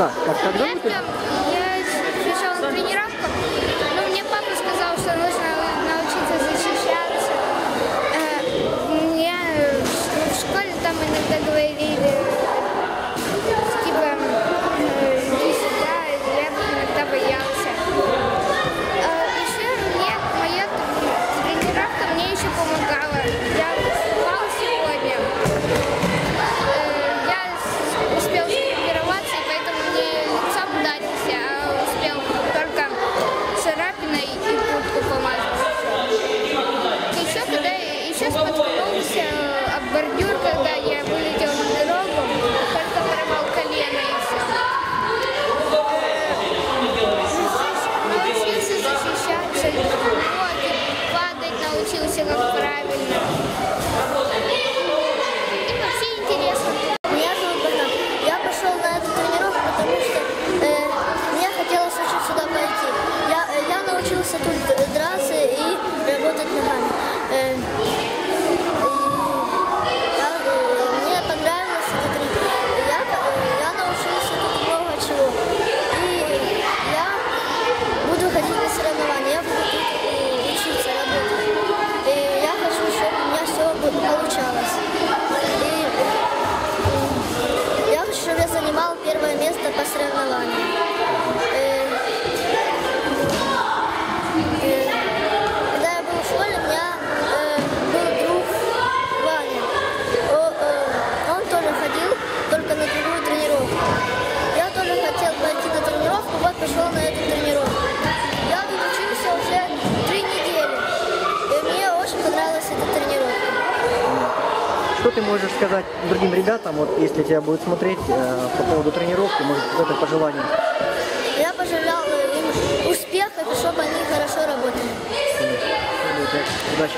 Да, как, когда Я вы я пришел на тренировку, научился тут драться и работать ногами. Э, э, мне понравилось это тренировка. Я, э, я научился много чего. И я буду ходить на соревнования, я буду э, учиться работать. И я хочу, чтобы у меня все получалось. И я хочу, чтобы занимал первое место по соревнованиям. Что ты можешь сказать другим ребятам, вот если тебя будут смотреть э, по поводу тренировки, может какое-то пожелание? Я пожелал им успехов, и чтобы они хорошо работали. Удачи.